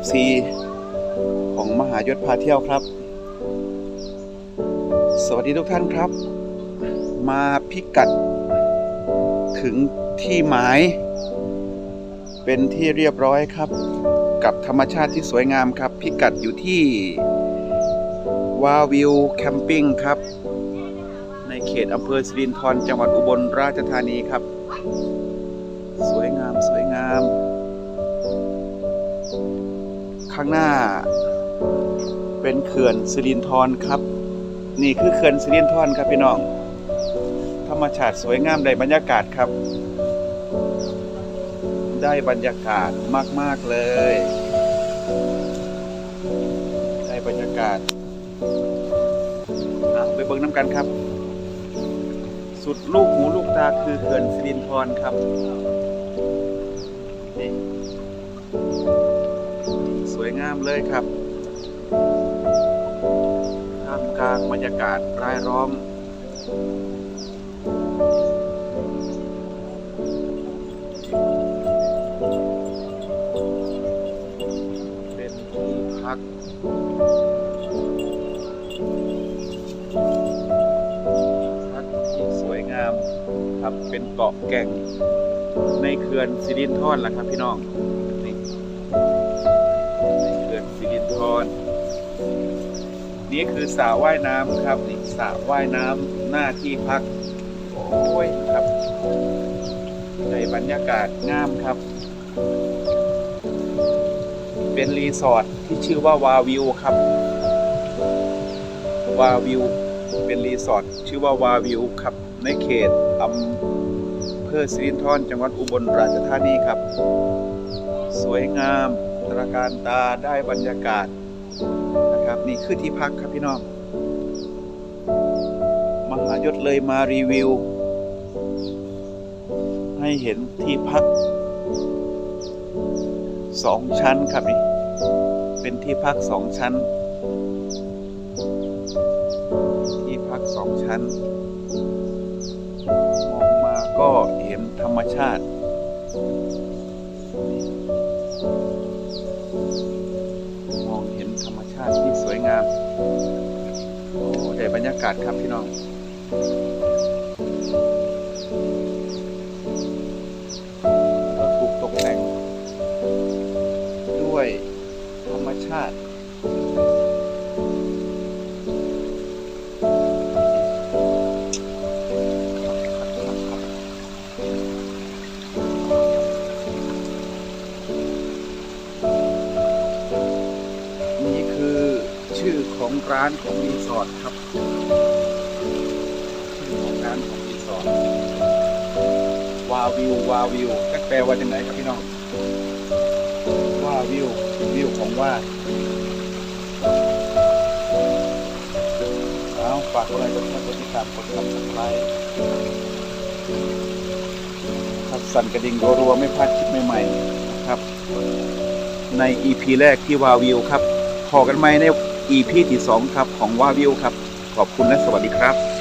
FC ของมหายศพาเที่ยวครับ สวัสดีทุกท่านครับ มาพิกัด ถึงที่หมาย เป็นที่เรียบร้อยครับ กับธรรมชาติที่สวยงามครับ พิกัดอยู่ที่วาวิวแคมปิ้งครับ ในเขตอำเภอสิรินธรจังหวัดอุบลราชธานีครับ สวยงามสวยงามางหน้า เป็นเขื่อนสิรินธรครับ นี่คือเขื่อนสิรินธรครับพี่น้อง ธรรมชาติสวยงามได้บรรยากาศครับ ได้บรรยากาศมาก ๆ เลย ได้บรรยากาศไปเบิ่งน้ำกันครับ สุดลูกหูลูกตาคือเขื่อนสิรินธรครับนี่ วยงามเลยครับ ท่ามกลางบรรยากาศรายล้อม เป็นที่พักพักที่สวยงามครับเป็นเกาะแก่งในเขื่อนสิรินธรล่ะครับพี่น้อง สิรินธรนี่คือสระว่ายน้ำครับนี่สระว่ายน้ำหน้าที่พัก โอ้ยครับในบรรยากาศงามครับ เป็นรีสอร์ทที่ชื่อว่าวาวิวครับ วาวิว เป็นรีสอร์ทชื่อว่าวาวิวครับ ในเขตอำเภอสิรินธรจังหวัดอุบลราชธานีครับ สวยงาม ตระการตาได้บรรยากาศนะครับ นี่คือที่พักครับพี่น้อง มหายศเลยมารีวิว ให้เห็นที่พักสองชั้นครับนี่ เป็นที่พักสองชั้น ที่พักสองชั้น มองมาก็เห็นธรรมชาติาติที่สวยงาม โอ้ได้บรรยากาศครับพี่น้องก็ถูกตกแต่ง ด้วยธรรมชาติ ชื่อของร้านของรีสอร์ทครับชื่อของร้านของรีสอร์ทวาวิววาวิวแปลว่าจังไหนครับพี่น้องว่าวิววิวของว่าเอาฝากอะไรกดแชร์กดติดตามกดซับสไครต์ครับสั่นกระดิ่งรัวๆไม่พลาดคลิปใหม่ๆนะครับ ใน EP แรกที่วาวิวครับพอกันไหมใน EP ที่2ครับของวาวิวครับ ขอบคุณและสวัสดีครับ